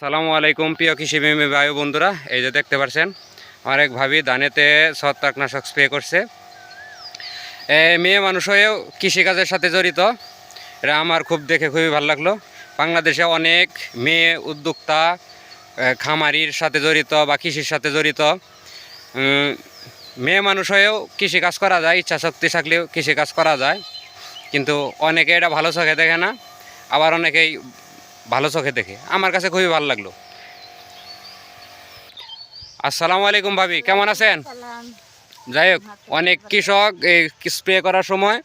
সালামু আলাইকুম, প্রিয় কৃষি প্রেমী ভাই বন্ধুরা। এই যে দেখতে পাচ্ছেন আমার এক ভাবি ধানেতে ছত্রাকনাশক স্প্রে করছে। মেয়ে মানুষ হয়েও কৃষিকাজের সাথে জড়িত। এটা আমার খুব দেখে খুবই ভালো লাগল। বাংলাদেশে অনেক মেয়ে উদ্যোক্তা খামারির সাথে জড়িত বা কৃষির সাথে জড়িত। মেয়ে মানুষ হয়েও কৃষিকাজ করা যায় ইচ্ছা শক্তি থাকলেও কৃষিকাজ করা যায়। কিন্তু অনেকে এটা ভালো চোখে দেখে না। আবার অনেকেই ভালো চোখে দেখে। আমার কাছে খুবই ভালো লাগল। আসসালামু আলাইকুম ভাবি কেমন আছেন? যাই হোক অনেক কৃষক এই স্প্রে করার সময়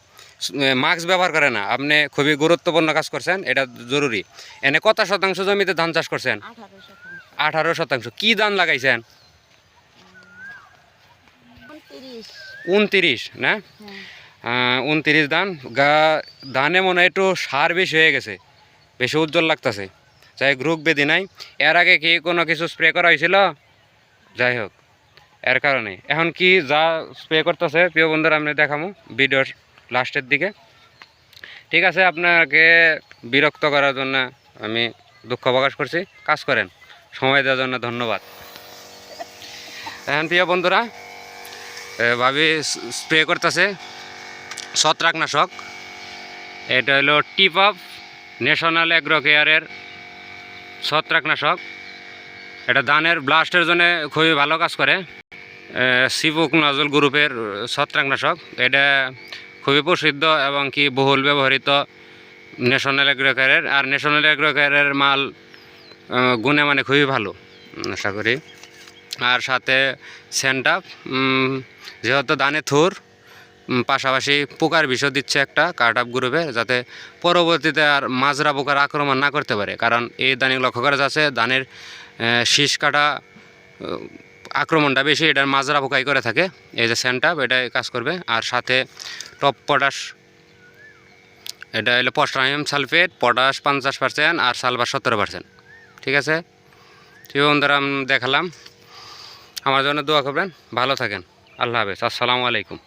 মাস্ক ব্যবহার করে না। আপনি খুবই গুরুত্বপূর্ণ কাজ করছেন এটা জরুরি। এনে কত শতাংশ জমিতে ধান চাষ করছেন? আঠারো শতাংশ। কি ধান লাগাইছেন? উনত্রিশ। না? হ্যাঁ। উনতিরিশ ধান। গা ধানে মনে হয় একটু সার বেশি হয়ে গেছে। বেশি উজ্জ্বল লাগতেছে। যাই হোক, রোগ বেদি নাই। এর আগে কি কোনো কিছু স্প্রে করা হয়েছিল? যাই হোক, এর কারণে। এখন কি যা স্প্রে করতেছে, প্রিয় বন্ধুরা, আমি দেখামো ভিডিওর লাস্টের দিকে। ঠিক আছে, আপনাকে বিরক্ত করার জন্য আমি দুঃখ প্রকাশ করছি। কাজ করেন। সময় দেওয়ার জন্য ধন্যবাদ। এখন প্রিয় বন্ধুরা ভাবি স্প্রে করতেছে ছত্রাকনাশক। এটা হলো টিপ অফ ন্যাশনাল অ্যাগ্রো কেয়ারের ছত্রাকনাশক। এটা ধানের ব্লাস্টের জন্য খুবই ভালো কাজ করে। সিবুক নজল গ্রুপের ছত্রাকনাশক। এটা খুবই প্রসিদ্ধ এবং কি বহুল ব্যবহৃত ন্যাশনাল অ্যাগ্রো কেয়ারের আর ন্যাশনাল অ্যাগ্রো কেয়ারের মাল গুণে মানে খুবই ভালো আশা করি। আর সাথে সেন্টাপ যেহেতু ধানে থুর পাশাপাশি পোকার বিষও দিচ্ছে একটা কার্ট আপ গ্রুপে যাতে পরবর্তীতে আর মাজরা পোকার আক্রমণ না করতে পারে। কারণ এই দানিক লক্ষ্য করা যাচ্ছে আহ, শীষ কাটা আক্রমণটা বেশি এটার মাজরা পোকাই করে থাকে। এই যে সেন্টাপ এটাই কাজ করবে। আর সাথে টপ পটাশ এটা হলো পটাশিয়াম সালফেট পটাশ পঞ্চাশ পার্সেন্ট আর সালফার সত্তর পার্সেন্ট ঠিক আছে? ঠিক বন্ধুরা আমি দেখালাম। আমার জন্য দোয়া করবেন। ভালো থাকেন। আল্লাহ হাফেজ। আসসালামু আলাইকুম।